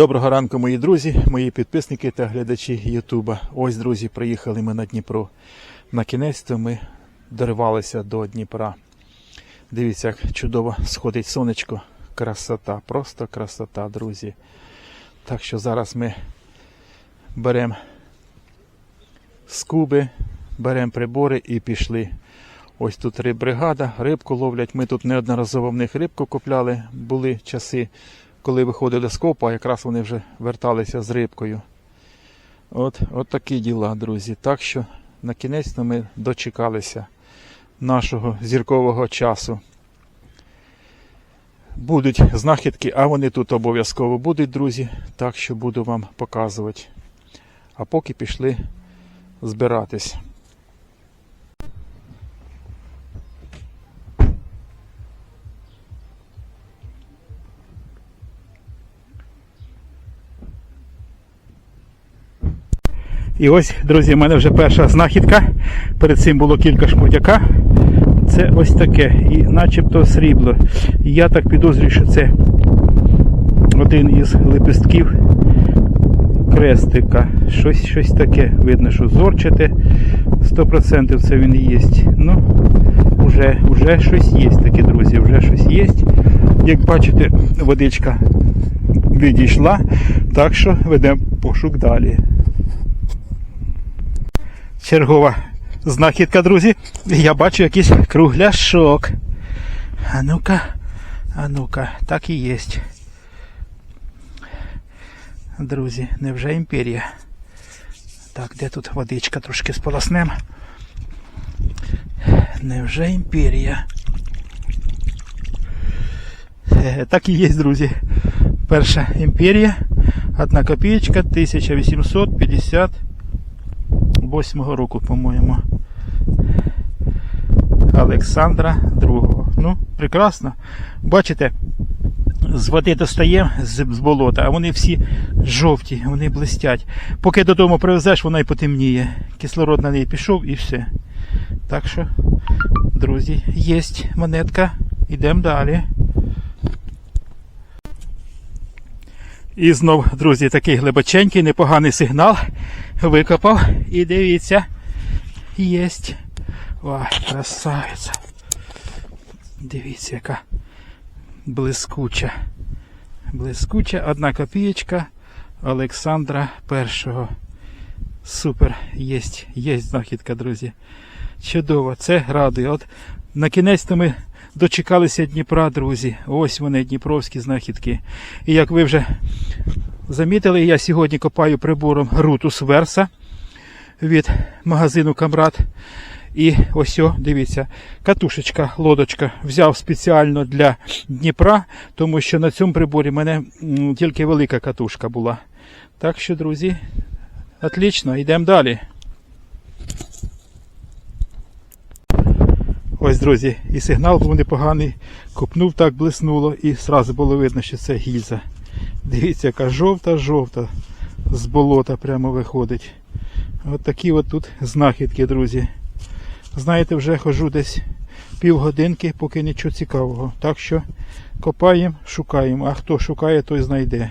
Доброго ранку, мої друзі, мої підписники та глядачі Ютуба. Ось, друзі, приїхали ми на Дніпро. На кінець то ми доривалися до Дніпра. Дивіться, як чудово сходить сонечко. Красота, просто красота, друзі. Так що зараз ми беремо скуби, беремо прибори і пішли. Ось тут риббригада, рибку ловлять. Ми тут неодноразово в них рибку купляли. Були часи, коли виходили з копа, якраз вони вже верталися з рибкою. От, от такі діла, друзі. Так що на кінець ми дочекалися нашого зіркового часу. Будуть знахідки, а вони тут обов'язково будуть, друзі. Так що буду вам показувати. А поки пішли збиратись. І ось, друзі, в мене вже перша знахідка. Перед цим було кілька шмудяка. Це ось таке, і начебто срібло. Я так підозрюю, що це один із лепестків крестика. Щось, щось таке. Видно, що зорчате. 100% це він є. Ну, вже, вже щось є таке, друзі, вже щось є. Як бачите, водичка відійшла, так що ведемо пошук далі. Чергова знахідка, друзі. Я бачу якийсь кругляшок. А ну-ка, а ну-ка, так і є. Друзі, невже імперія? Так, де тут водичка трошки сполоснем? Невже імперія? Е, Так і є, друзі. Перша імперія. Одна копієчка 1850 Восьмого року, по-моєму. Олександра II. Ну, прекрасно. Бачите, з води достаємо з, болота, а вони всі жовті, вони блистять. Поки додому привезеш, вона й потемніє. Кислород на неї пішов і все. Так що, друзі, є монетка. Йдемо далі. І знов, друзі, такий глибоченький, непоганий сигнал. Викопав. І дивіться. Єсть. Ой, красавиця. Дивіться, яка блискуча. Блискуча, одна копієчка Олександра І. Супер, єсть, єсть знахідка, друзі. Чудово, це радує. От на кінець то ми дочекалися Дніпра, друзі. Ось вони, дніпровські знахідки. І як ви вже замітили, я сьогодні копаю прибором Rutus Versa від магазину Камрад. І ось, дивіться, катушечка, лодочка взяв спеціально для Дніпра, тому що на цьому приборі в мене тільки велика катушка була. Так що, друзі, отлично, йдемо далі. Ось, друзі, і сигнал був непоганий. Купнув так блиснуло, і одразу було видно, що це гільза. Дивіться, яка жовта-жовта з болота прямо виходить. От такі от тут знахідки, друзі. Знаєте, вже хожу десь півгодинки, поки нічого цікавого. Так що копаємо, шукаємо, а хто шукає, той знайде.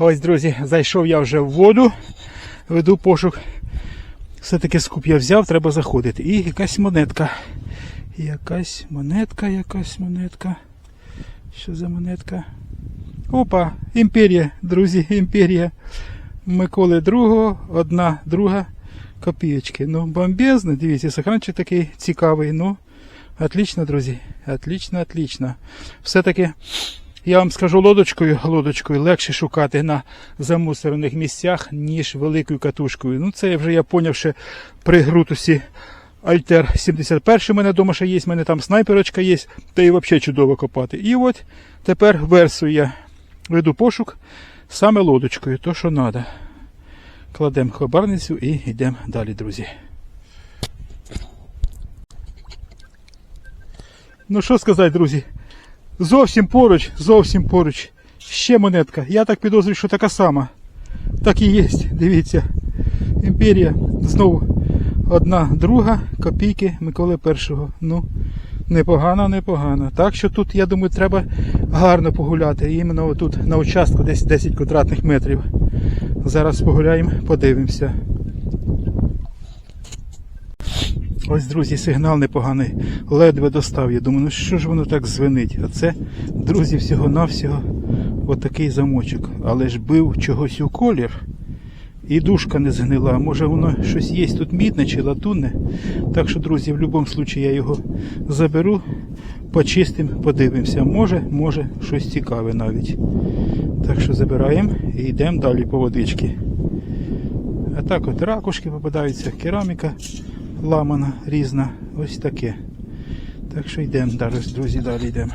Ось, друзі, зайшов я вже в воду, веду пошук. Все-таки скуп я взяв, треба заходити. І якась монетка. Якась монетка, якась монетка. Що за монетка? Опа, імперія, друзі, імперія. Миколи II, одна друга копійочки. Ну, бомбезно, дивіться, сохранчик такий цікавий. Ну, отлично, друзі. Отлично, отлично. Все-таки я вам скажу лодочкою, лодочкою легше шукати на замусорених місцях, ніж великою катушкою. Ну, це вже я поняв, що при грутусі Альтер 71 у мене вдома ще є, в мене там снайперочка є, та і взагалі чудово копати. І от тепер версію я веду пошук саме лодочкою, то що треба. Кладемо хабарницю і йдемо далі, друзі. Ну що сказати, друзі? Зовсім поруч, зовсім поруч. Ще монетка. Я так підозрюю, що така сама. Так і є. Дивіться. Імперія. Знову одна друга копійки Миколи Першого. Ну, непогано, непогано. Так що тут, я думаю, треба гарно погуляти. Іменно тут на участку десь 10 квадратних метрів. Зараз погуляємо, подивимося. Ось, друзі, сигнал непоганий. Ледве достав. Я думаю, ну що ж воно так звенить? А це, друзі, всього-навсього отакий замочок. Але ж бив чогось у колір. І дужка не згнила. Може воно щось є тут мідне чи латунне. Так що, друзі, в будь-якому випадку я його заберу, почистим, подивимося. Може, може, щось цікаве навіть. Так що забираємо і йдемо далі по водички. А так от ракушки попадаються, кераміка ламана різна. Ось таке. Так що йдемо далі, друзі, далі йдемо.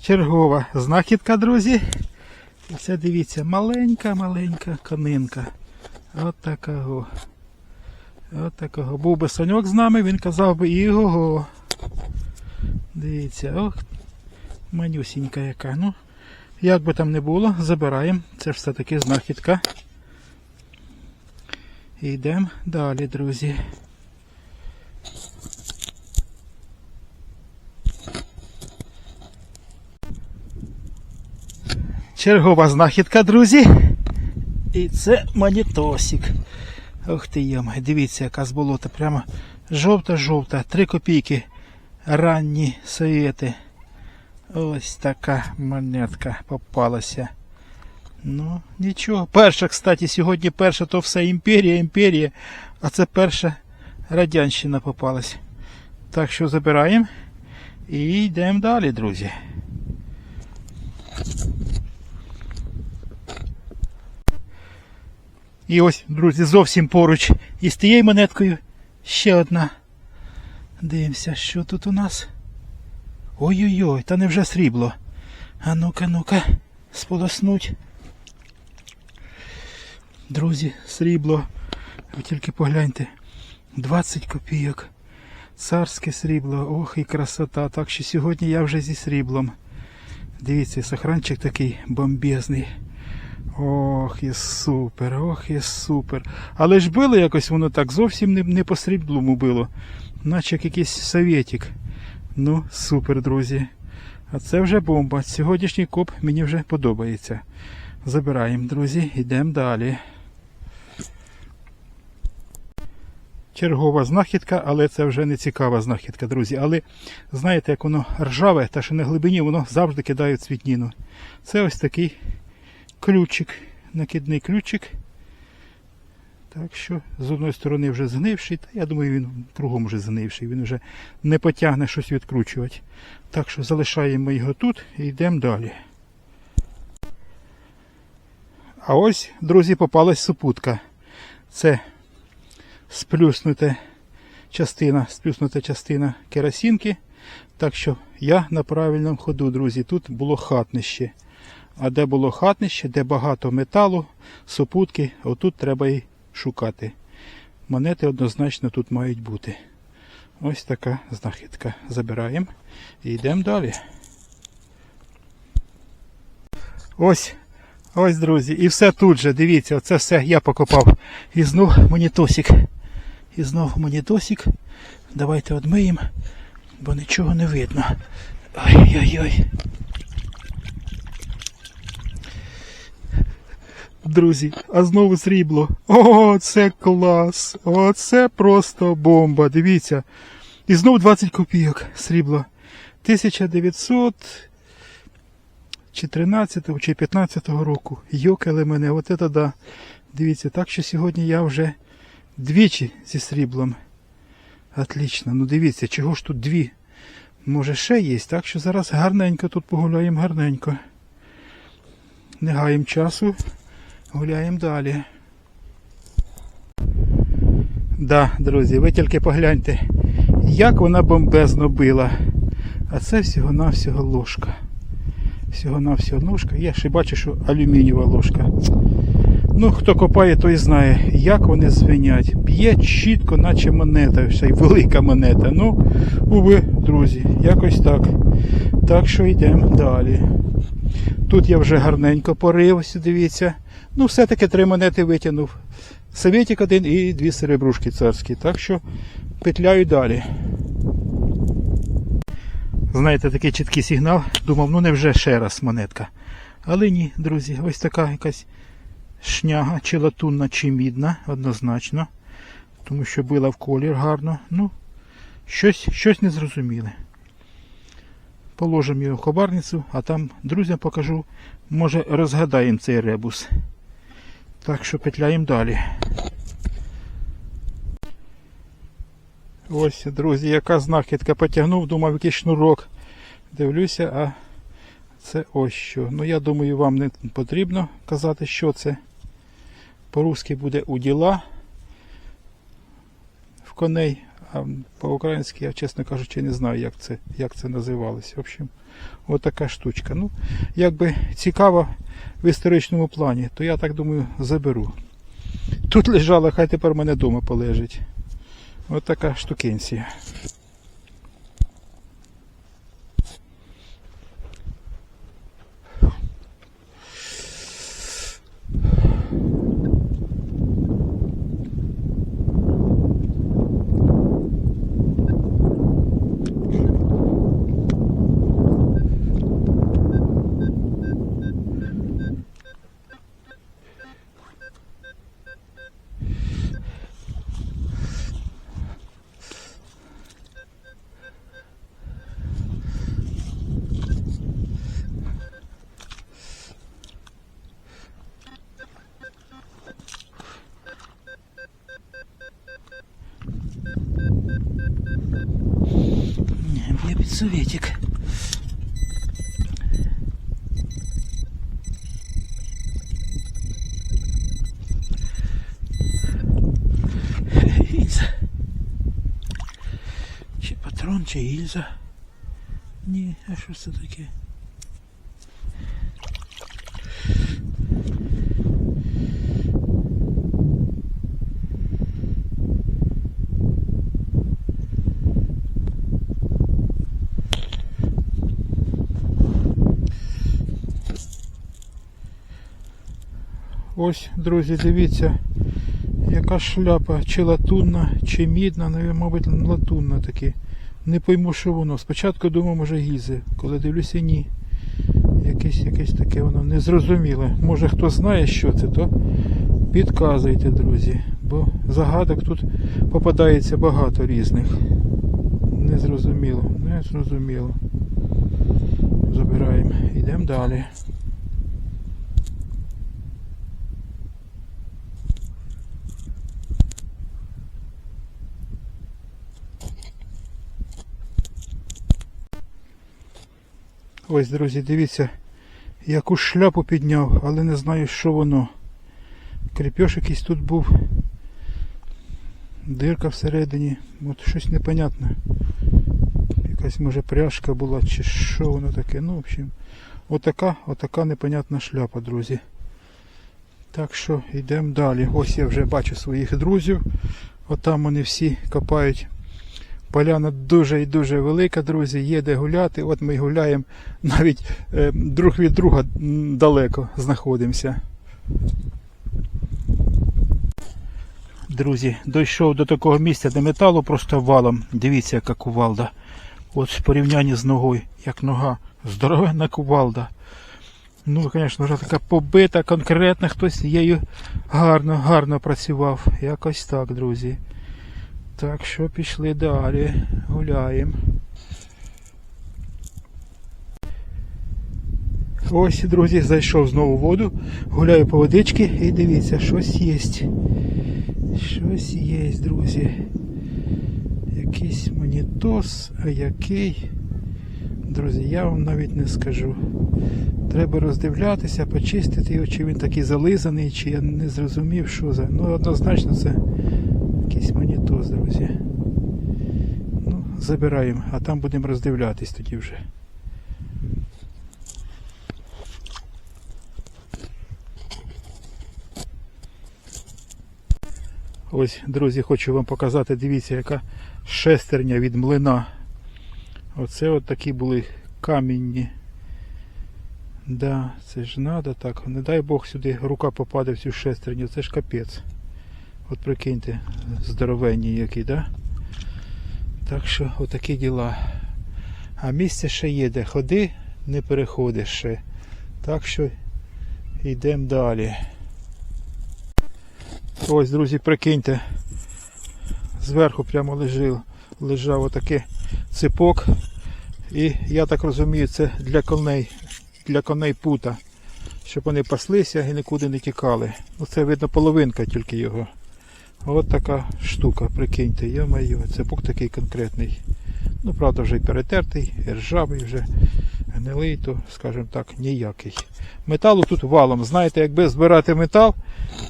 Чергова знахідка, друзі. І це дивіться, маленька-маленька конинка. От такого. От такого. Був би Саньок з нами, він казав би іго. Дивіться, ох, манюсінька яка. Ну, як би там не було, забираємо. Це ж все-таки знахідка. І йдемо далі, друзі. Чергова знахідка, друзі. І це монітосик. Ох ти йома, дивіться, яка з болота. Прямо жовта-жовта. Три копійки. Ранні совєти. Ось така монетка попалася. Ну, нічого. Перша, кстати, сьогодні перша то все імперія, імперія. А це перша радянщина попалась. Так що забираємо і йдемо далі, друзі. І ось, друзі, зовсім поруч із тією монеткою ще одна. Дивимося, що тут у нас. Ой-ой-ой, та невже срібло. А ну-ка, ну-ка, сполоснуть. Друзі, срібло. Ви тільки погляньте. 20 копійок. Царське срібло. Ох і красота. Так що сьогодні я вже зі сріблом. Дивіться, сохранчик такий бомбезний. Ох, і супер, ох, і супер. Але ж било якось воно так зовсім не, не по сріблому било. Наче як якийсь совєтик. Ну, супер, друзі. А це вже бомба. Сьогоднішній коп мені вже подобається. Забираємо, друзі, йдемо далі. Чергова знахідка, але це вже не цікава знахідка, друзі. Але знаєте, як воно ржаве, та що на глибині воно завжди кидає цвітніну. Це ось такий ключик, накидний ключик. Так що з одної сторони вже згнивший, та я думаю, він кругом вже згнивший, він вже не потягне щось відкручувати. Так що залишаємо його тут і йдемо далі. А ось, друзі, попалась супутка. Це сплюснута частина, сплюснута частина керосинки. Так що я на правильному ходу, друзі. Тут було хатнище. А де було хатнище, де багато металу, супутки, отут треба і шукати. Монети однозначно тут мають бути. Ось така знахідка. Забираємо і йдемо далі. Ось, ось, друзі, і все тут же. Дивіться, оце все я покопав. І знов монітосик. І знов монітосик. Давайте одмиємо, бо нічого не видно. Ой-ой-ой. Друзі, а знову срібло. О, це клас! О, це просто бомба. Дивіться. І знову 20 копійок срібло. 1913 чи 15 року. Йокали мене, от це да. Дивіться, так що сьогодні я вже двічі зі сріблом. Отлично. Ну дивіться, чого ж тут дві? Може ще є, так що зараз гарненько тут погуляємо гарненько. Не гаємо часу. Гуляємо далі. Да, друзі, ви тільки погляньте, як вона бомбезно била. А це всього-навсього ложка. Всього-навсього ложка. Я ще бачу, що алюмінієва ложка. Ну, хто копає, той знає, як вони звенять. Б'є чітко, наче монета, ще й велика монета. Ну, уви, друзі, якось так. Так що йдемо далі. Тут я вже гарненько порив, ось дивіться. Ну, все-таки три монети витягнув. Советик один і дві серебрушки царські. Так що петляю далі. Знаєте, такий чіткий сигнал. Думав, ну невже ще раз монетка. Але ні, друзі, ось така якась шняга, чи латунна, чи мідна, однозначно. Тому що била в колір гарно. Ну, щось, щось незрозуміле. Положимо його в хабарницю, а там друзям покажу. Може розгадаємо цей ребус. Так що петляємо далі. Ось, друзі, яка знахідка потягнув, думав, якийсь шнурок. Дивлюся, а це ось що. Ну, я думаю, вам не потрібно казати, що це. По-русски буде уділа в коней, а по-українськи я, чесно кажучи, не знаю, як це, як це називалось. В общем, отака штучка. Ну, якби цікаво в історичному плані, то я так думаю, заберу. Тут лежала, хай тепер в мене вдома полежить. Ось така штукенція. советик. Гільза. Чи патрон, чи гільза. Ні, а що це таке? Ось, друзі, дивіться, яка шляпа, чи латунна, чи мідна, навіть, мабуть, латунна таки. Не пойму, що воно. Спочатку думав, може гільзи, коли дивлюся, ні. Якесь, якесь таке воно незрозуміле. Може хто знає, що це, то підказуйте, друзі. Бо загадок тут попадається багато різних. Незрозуміло, незрозуміло. Забираємо. Йдемо далі. Ось, друзі, дивіться, яку шляпу підняв, але не знаю, що воно. Крепеж якийсь тут був. Дирка всередині. От щось непонятне. Якась може пряжка була, чи що воно таке. Ну, в общем, отака, отака непонятна шляпа, друзі. Так що йдемо далі. Ось я вже бачу своїх друзів. Отам вони всі копають Поляна дуже і дуже велика, друзі, є де гуляти. От ми гуляємо навіть е, друг від друга далеко знаходимося. Друзі, дійшов до такого місця, де металу просто валом. Дивіться, яка кувалда. От в порівнянні з ногою, як нога. Здоровенна кувалда. Ну, звісно, вже така побита, конкретно хтось її гарно, гарно працював. Якось так, друзі. Так що пішли далі, гуляємо. Ось, друзі, зайшов знову в воду, гуляю по водички і дивіться, щось є. Щось є, друзі. Якийсь монітос, а який. Друзі, я вам навіть не скажу. Треба роздивлятися, почистити його, чи він такий зализаний, чи я не зрозумів, що за. Ну, однозначно, це Якийсь монітоз, друзі. Ну, забираємо, а там будемо роздивлятись тоді вже. Ось, друзі, хочу вам показати, дивіться, яка шестерня від млина. Оце от такі були камінні. Да, це ж надо так. Не дай Бог сюди рука попаде в цю шестерню, це ж капець. От прикиньте, здоровенні які, да? Так що отакі діла. А місце ще є, де ходи, не переходиш ще. Так що йдемо далі. Ось, друзі, прикиньте. Зверху прямо лежав, лежав отакий ципок. І я так розумію, це для коней, для коней пута. Щоб вони паслися і нікуди не тікали. Ну це видно половинка тільки його. От така штука, прикиньте, я маю, ципок такий конкретний. Ну, правда, вже й перетертий, ржавий вже, гнилий, то, скажімо так, ніякий. Металу тут валом. Знаєте, якби збирати метал,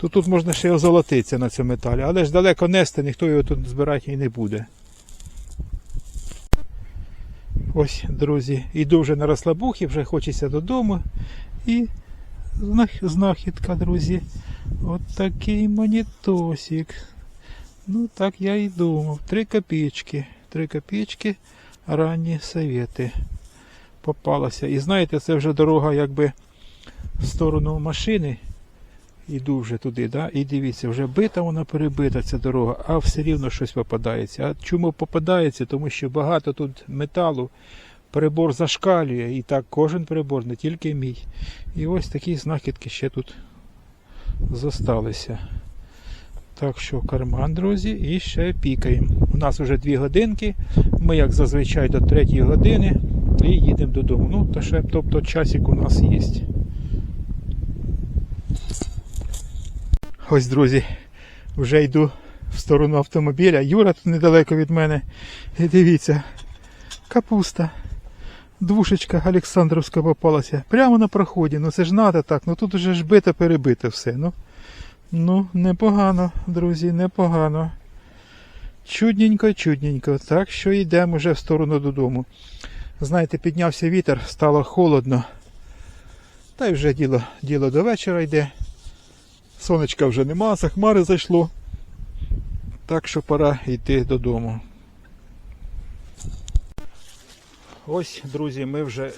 то тут можна ще й озолотитися на цьому металі. Але ж далеко нести, ніхто його тут збирати і не буде. Ось, друзі, іду вже на розслабухи, вже хочеться додому. І знахідка, друзі. От такий монітосик. Ну, так я і думав. Три копійки. Три копійки ранні совєти. Попалася. І знаєте, це вже дорога якби в сторону машини. Іду вже туди, да? і дивіться, вже бита вона перебита ця дорога, а все рівно щось попадається. А чому попадається? Тому що багато тут металу, перебор зашкалює, і так кожен перебор, не тільки мій. І ось такі знахідки ще тут зосталися. Так що карман, друзі, і ще пікаємо. У нас вже дві годинки. Ми, як зазвичай, до третьої години і їдемо додому. Ну, то ще, тобто часик у нас є. Ось, друзі, вже йду в сторону автомобіля. Юра тут недалеко від мене. І дивіться, капуста. Двушечка Олександровська попалася. Прямо на проході. Ну це ж надо так. Ну тут уже ж бите перебите все. Ну, ну непогано, друзі, непогано. Чудненько, чудненько. Так що йдемо вже в сторону додому. Знаєте, піднявся вітер, стало холодно. Та й вже діло, діло до вечора йде. Сонечка вже нема, за хмари зайшло. Так що пора йти додому. Ось, друзі, ми вже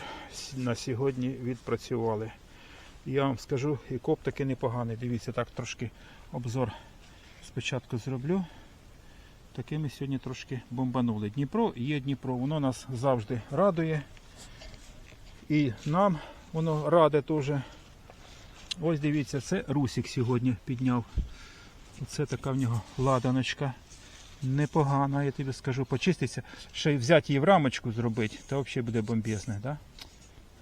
на сьогодні відпрацювали. Я вам скажу, і коп таки непоганий. Дивіться, так трошки обзор спочатку зроблю. Таки ми сьогодні трошки бомбанули. Дніпро є Дніпро, воно нас завжди радує. І нам воно раде теж. Ось дивіться, це Русік сьогодні підняв. Оце така в нього ладаночка. Непогана, я тобі скажу, почиститься. Ще й взяти її в рамочку зробити, то взагалі буде бомбезне, да?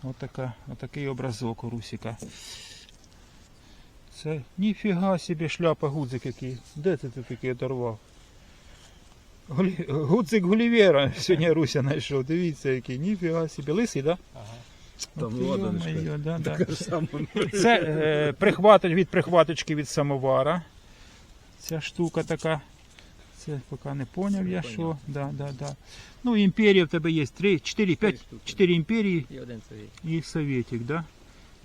От така, отакий образок у Русіка. Це ніфіга собі шляпа гудзик який. Де ти ти такий оторвав? Гулі... Гудзик Гулівера сьогодні Руся знайшов. Дивіться який. Ніфіга собі. Лисий, так? Да? Ага. Там йо-моє, да, да. Це е, прихватич від прихваточки від самовара. Ця штука така. Це поки не поняв я що. Да, да, да. Ну, імперія в тебе є 3, 4, 5, 4 імперії І один совєт. і советик, да?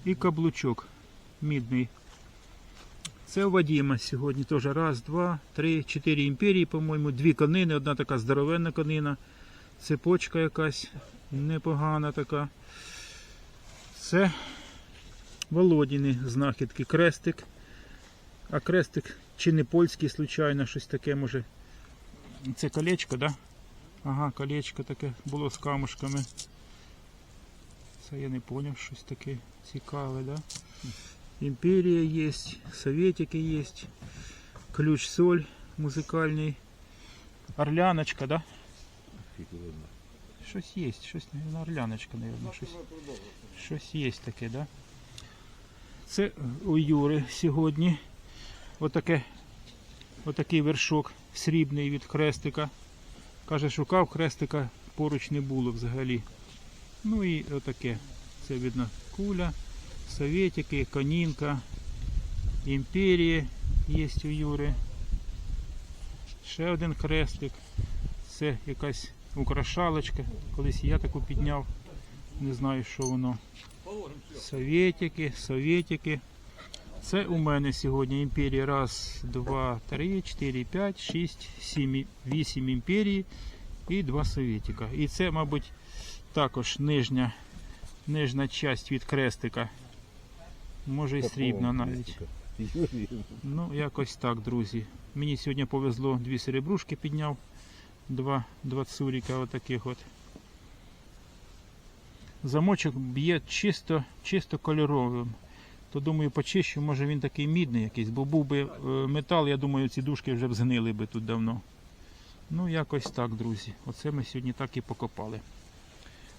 І каблучок мідний. Це у Вадима сьогодні теж раз, два, три, чотири імперії, по-моєму, дві конини, одна така здоровенна конина, цепочка якась непогана така. Це Володіни знахідки, крестик. А крестик чи не польський, случайно, щось таке може. Це колечко, да? Ага, колечко таке було з камушками. Це я не зрозумів, щось таке цікаве, да? Імперія є, советики є, ключ соль музикальний, орляночка, да? Щось є, щось, наверное, орляночка, наверное, щось, щось є таке, да? Це у Юри сьогодні. Отаке, отакий вершок срібний від хрестика. Каже, шукав хрестика, поруч не було взагалі. Ну і отаке. Це видно куля, советики, конінка, імперія є у Юри. Ще один крестик. Це якась украшалочка. Колись я таку підняв. Не знаю, що воно. Совєтики, совєтики. Це у мене сьогодні імперія. Раз, два, три, чотири, п'ять, шість, сім, вісім імперії і два совєтика. І це, мабуть, також нижня, нижня часть від крестика. Може і срібна навіть. Ну, якось так, друзі. Мені сьогодні повезло дві серебрушки підняв. Два, два цуріка отаких от. Замочок б'є чисто, чисто кольоровим. То думаю, почищу, може він такий мідний якийсь, бо був би е, метал, я думаю, ці дужки вже б згнили би тут давно. Ну, якось так, друзі. Оце ми сьогодні так і покопали.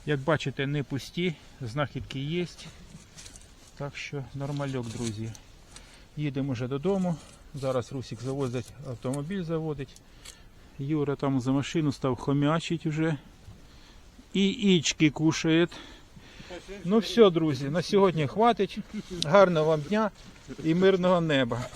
Як бачите, не пусті, знахідки є. Так що нормальок, друзі. Їдемо вже додому. Зараз Русик завозить автомобіль заводить. Юра там за машину став хомячить вже. І ічки кушає. Ну все, друзі, на сьогодні хватить. Гарного вам дня і мирного неба.